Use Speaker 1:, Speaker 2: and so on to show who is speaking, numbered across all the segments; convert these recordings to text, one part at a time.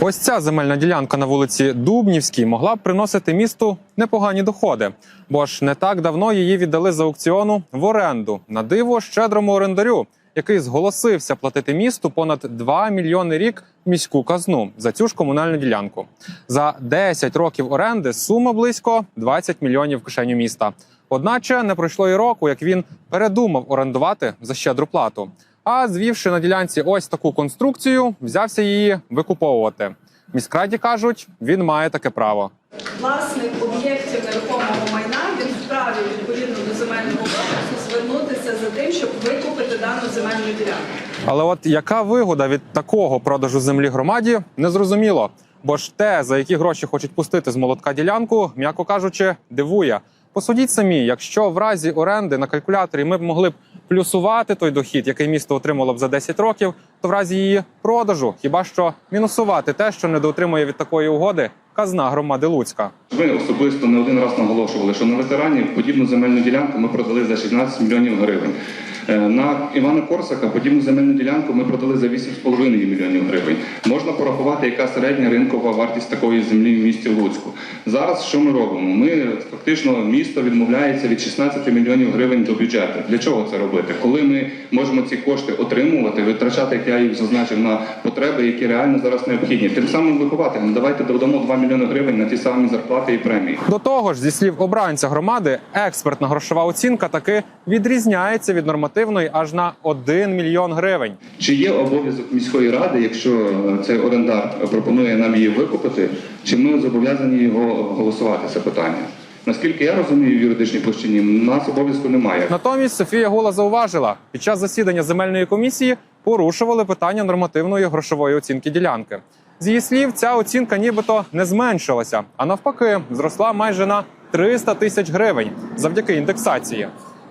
Speaker 1: Ось ця земельна ділянка на вулиці Дубнівській могла б приносити місту непогані доходи, бо ж не так давно її віддали з аукціону в оренду на диво щедрому орендарю, який зголосився платити місту понад 2 мільйони рік міську казну за цю ж комунальну ділянку. За 10 років оренди сума близько 20 мільйонів в кишеню міста. Одначе не пройшло і року, як він передумав орендувати за щедру плату. А звівши на ділянці ось таку конструкцію, взявся її викуповувати. Міськраді кажуть, він має таке право.
Speaker 2: власник об'єктів нерухомого майна він вправі відповідно до земельного кодексу звернутися за тим, щоб викупити дану земельну ділянку.
Speaker 1: Але от яка вигода від такого продажу землі громаді, незрозуміло. Бо ж те, за які гроші хочуть пустити з молотка ділянку, м'яко кажучи, дивує. Посудіть самі, якщо в разі оренди на калькуляторі ми б могли б плюсувати той дохід, який місто отримало б за 10 років, то в разі її продажу хіба що мінусувати те, що недоотримує від такої угоди казна громади Луцька.
Speaker 3: Ви особисто не один раз наголошували, що на ветеранів подібну земельну ділянку ми продали за 16 мільйонів гривень. Е, На Івана Корсака подібну земельну ділянку ми продали за 8,5 мільйонів гривень. Можна порахувати, яка середня ринкова вартість такої землі в місті Луцьку. Зараз що ми робимо? Ми фактично місто відмовляється від 16 мільйонів гривень до бюджету. Для чого це робити? Коли ми можемо ці кошти отримувати, витрачати, як я їх зазначив, на потреби, які реально зараз необхідні. Тим самим вихователям давайте додамо 2 мільйони гривень на ті самі зарплати і премії.
Speaker 1: До того ж, зі слів обранця громади, експертна грошова оцінка таки відрізняється від нормативної аж на 1 мільйон гривень.
Speaker 3: Чи є обов'язок міської ради, якщо е, цей орендар пропонує нам її викупити, чи ми зобов'язані його голосувати це питання? Наскільки я розумію в юридичній площині, у нас обов'язку немає.
Speaker 1: Натомість Софія Гула зауважила, під час засідання земельної комісії порушували питання нормативної грошової оцінки ділянки. З її слів, ця оцінка нібито не зменшилася, а навпаки, зросла майже на 300 тисяч гривень завдяки індексації.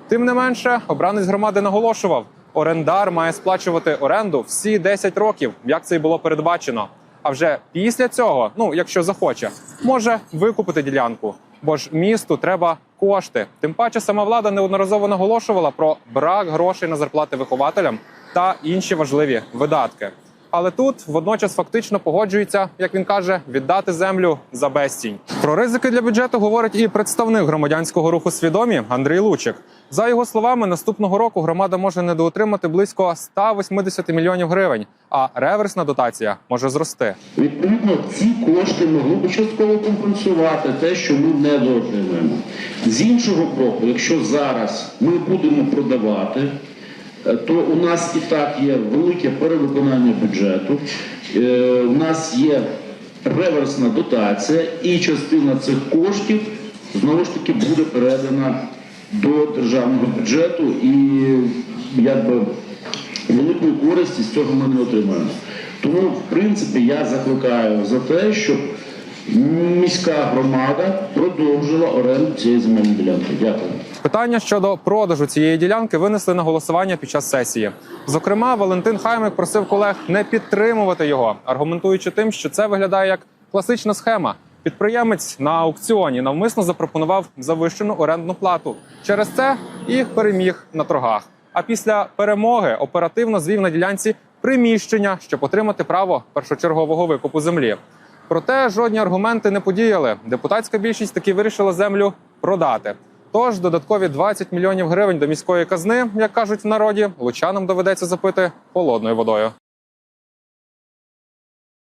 Speaker 1: Тим не менше, обранець громади наголошував, орендар має сплачувати оренду всі 10 років, як це й було передбачено. А вже після цього, ну якщо захоче, може викупити ділянку. Бо ж місту треба кошти. Тим паче сама влада неодноразово наголошувала про брак грошей на зарплати вихователям та інші важливі видатки. Але тут водночас фактично погоджується, як він каже, віддати землю за безцінь. Про ризики для бюджету говорить і представник громадянського руху свідомі Андрій Лучик. За його словами, наступного року громада може недоотримати близько 180 мільйонів гривень, а реверсна дотація може зрости.
Speaker 4: Відповідно, ці кошти могли б частково компенсувати те, що ми не доотримуємо. З іншого боку, якщо зараз ми будемо продавати, то у нас і так є велике перевиконання бюджету, е, у нас є реверсна дотація, і частина цих коштів знову ж таки буде передана до державного бюджету, і якби великої користі з цього ми не отримаємо. Тому, в принципі, я закликаю за те, щоб міська громада продовжила оренду цієї земельної ділянки. Дякую.
Speaker 1: Питання щодо продажу цієї ділянки винесли на голосування під час сесії. Зокрема, Валентин Хаймик просив колег не підтримувати його, аргументуючи тим, що це виглядає як класична схема. Підприємець на аукціоні навмисно запропонував завищену орендну плату. Через це і переміг на торгах. А після перемоги оперативно звів на ділянці приміщення, щоб отримати право першочергового викупу землі. Проте жодні аргументи не подіяли. Депутатська більшість таки вирішила землю продати. Тож додаткові 20 мільйонів гривень до міської казни, як кажуть в народі, лучанам доведеться запити холодною водою.